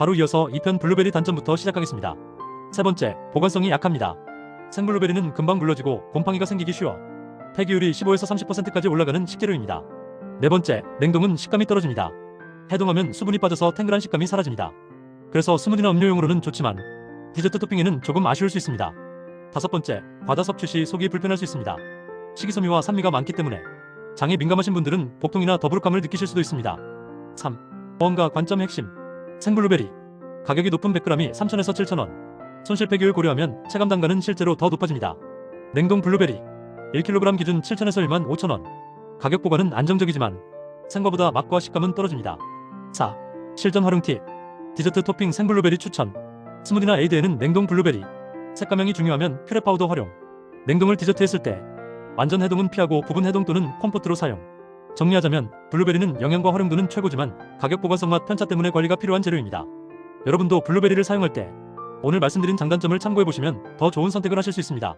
바로 이어서 2편 블루베리 단점부터 시작하겠습니다. 세 번째, 보관성이 약합니다. 생블루베리는 금방 물러지고 곰팡이가 생기기 쉬워 폐기율이 15에서 30%까지 올라가는 식재료입니다. 네 번째, 냉동은 식감이 떨어집니다. 해동하면 수분이 빠져서 탱글한 식감이 사라집니다. 그래서 스무디나 음료용으로는 좋지만 디저트 토핑에는 조금 아쉬울 수 있습니다. 다섯 번째, 과다 섭취 시 속이 불편할 수 있습니다. 식이섬유와 산미가 많기 때문에 장에 민감하신 분들은 복통이나 더부룩함을 느끼실 수도 있습니다. 3. 보험과 관점 핵심 생블루베리. 가격이 높은 100g이 3,000에서 7,000원. 손실 폐기율 고려하면 체감 단가는 실제로 더 높아집니다. 냉동 블루베리. 1kg 기준 7,000에서 1만 5,000원. 가격 보관은 안정적이지만 생과보다 맛과 식감은 떨어집니다. 4. 실전 활용 팁. 디저트 토핑 생블루베리 추천. 스무디나 에이드에는 냉동 블루베리. 색감형이 중요하면 퓨레 파우더 활용. 냉동을 디저트 했을 때 완전 해동은 피하고 부분 해동 또는 컴포트로 사용 정리하자면 블루베리는 영양과 활용도는 최고지만 가격 보관성 맛 편차 때문에 관리가 필요한 재료입니다. 여러분도 블루베리를 사용할 때 오늘 말씀드린 장단점을 참고해 보시면 더 좋은 선택을 하실 수 있습니다.